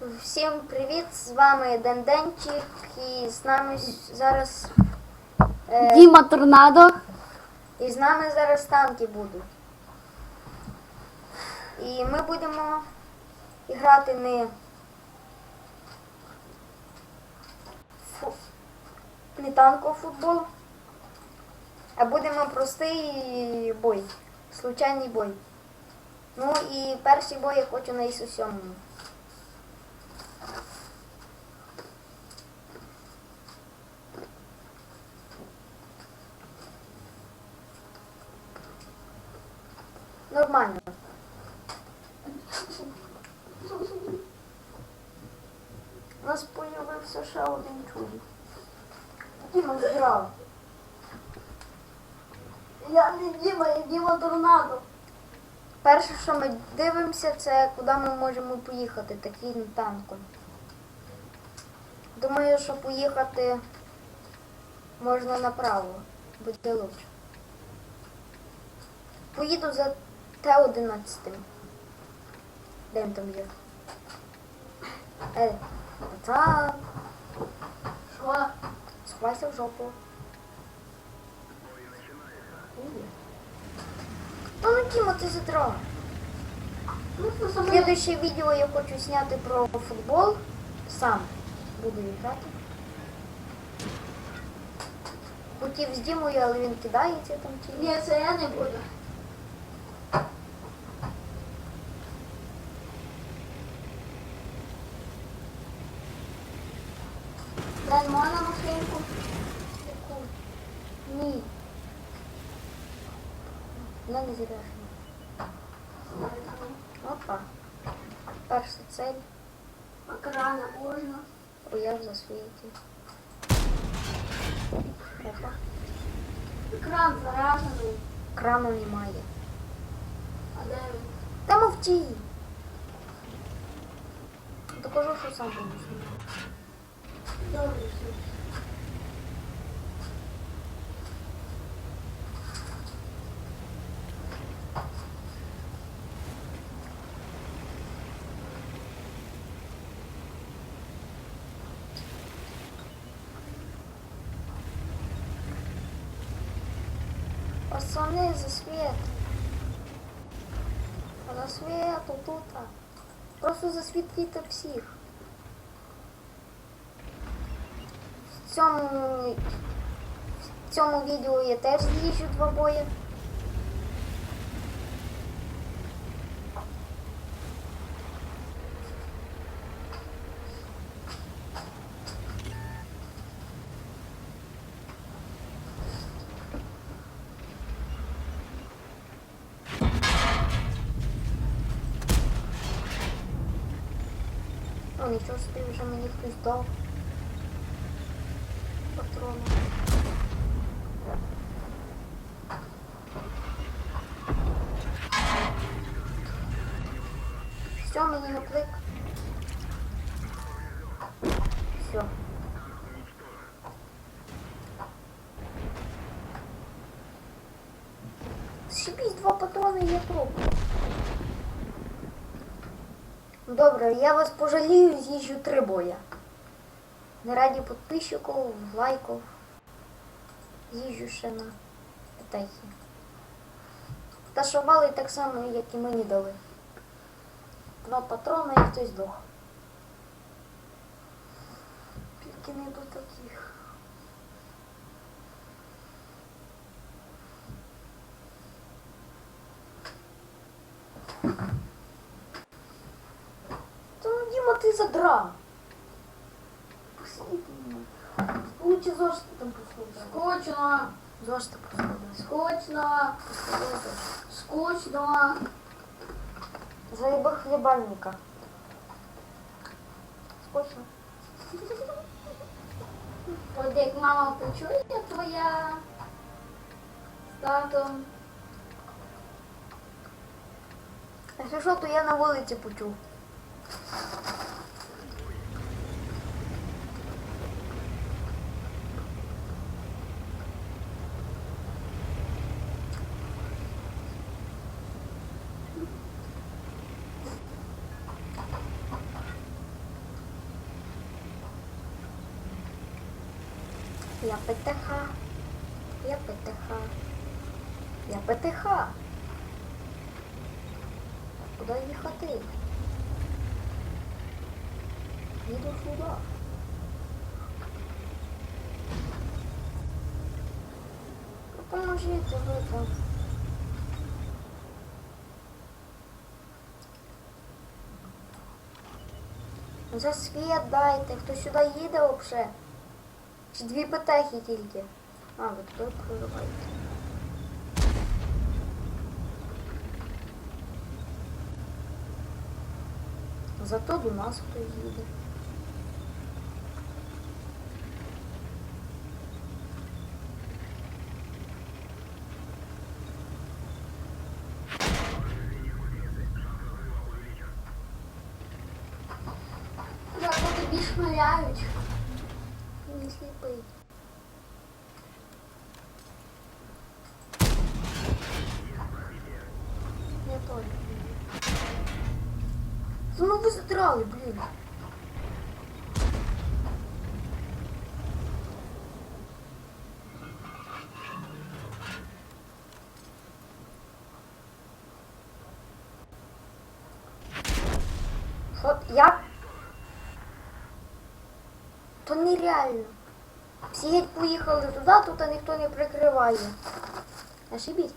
Всім привіт! З вами Денденчик і з нами зараз е, Діма Торнадо. і з нами зараз танки будуть. І ми будемо грати не фу, не танковий футбол, а будемо простий бой, случайний бой. Ну і перший бой я хочу на ісу У нас появився ще один чудик. Діма зіграв. Я не Діма, я Діма Торнадо. Перше, що ми дивимося, це куди ми можемо поїхати таким танком. Думаю, що поїхати можна направо, буде лучше. Поїду за Т-11. Де він там є? Е, пацан, Що? сховайся в жопу. Ну, ну, Тіма, ти задрав. Ну. Следующее видео я хочу сняти про футбол. Сам буду грати. Хотів з Дімою, але він кидається там ті. Ні, це я не буду. Дай можна машинку? Ні. Вона не заряджена. Опа. Перша цель. Окрана можна. Уяв засвітив. Опа. Екран заражений. Крану немає. А де він? Та мовчи. Докажу, що сам буду знімати. Добре, все. Пацаны, за свет. За свет, тут. Просто засвітіть всіх. Цьому, в цьому відео я теж з'їжджу два бої. О, нічого собі вже мені хтось дав. Патрони. Все, мені наплик. Все. Шибись, два патрони є труп. Добре, я вас пожалію, з'їжджу три боя. Не раді підписчиків, лайків. З'їжджу ще на птахи. Та шовали так само, як і мені дали. Два патрони і хтось здох. Тільки не до таких. Та ну Діма, ти задрав. Зошити там послухай. Скучно. Зошити послухай. Скучно. Скучно. Заеби хлібальника. Скучно. От як мама почує твоя з татом. Якщо що, то я на вулиці почув. Я ПТХ. Я ПТХ. Я ПТХ. Куди їхати? Їду сюди. Поможіть ви там. За світ дайте, хто сюди їде взагалі? Чи дві петехи тільки? А, ви туди прориваєте. Зато до нас хтось їде. Як тобі шмаляють. Не сліпий. Я тоже. Ну ви задрали, блін. Що, як? То нереально. Всі геть поїхали туди, тут ніхто не прикриває. Ошибись.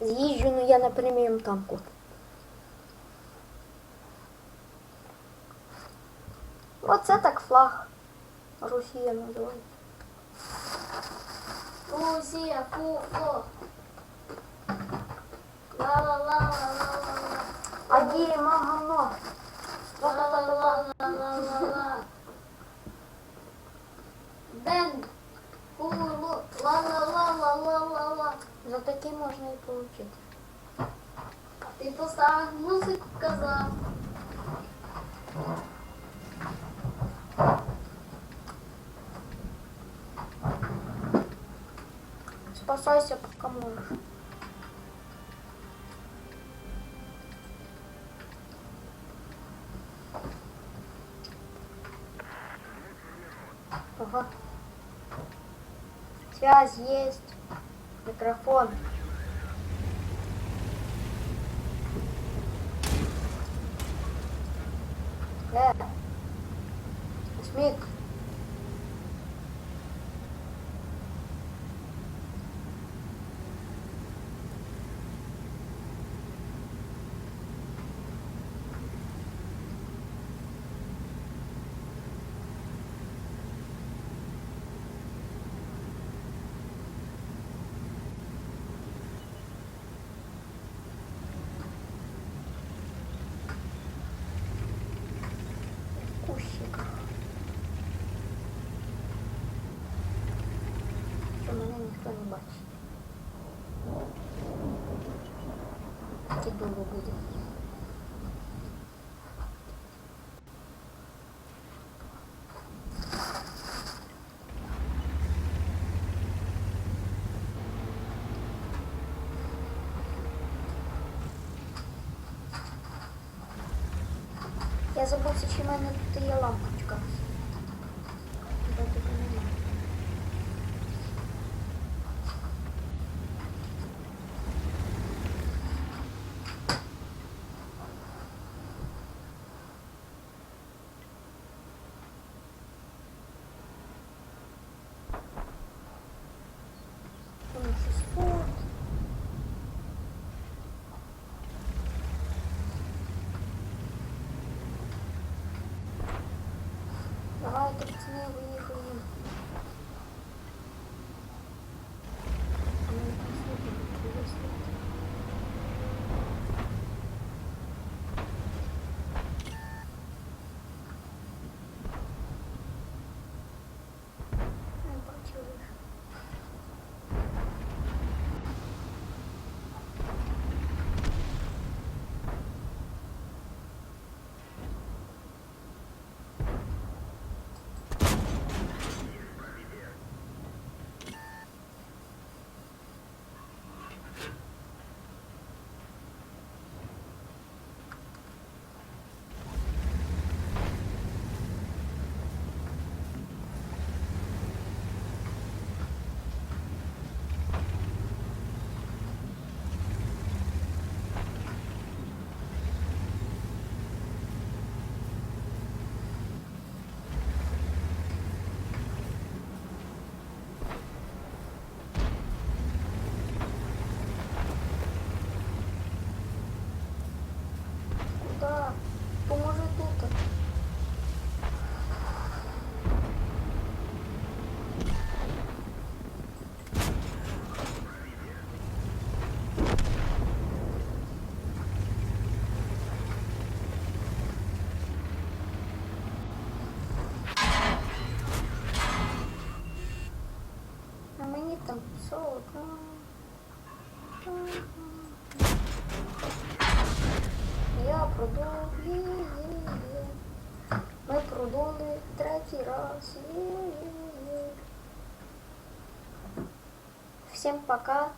З'їжджу, ну я на преміум танку. Оце так флаг. Росія називається. Русія, фу-фу. Ла-ла-ла-ла-ла-ла-ла. А Діма говно. Ла-ла-ла-ла-ла-ла-ла. Бен. Ла-ла-ла-ла-ла-ла-ла. За такі можна і получити. Ти поставив музику, казав. Спасайся, пока можешь. Связь есть. Микрофон. Э. Смик. Що мене ніхто не бачить. Таке довго буде. Я забувся, чи в мене тут є лампочка. Hallelujah. Продули третій раз. Всім пока.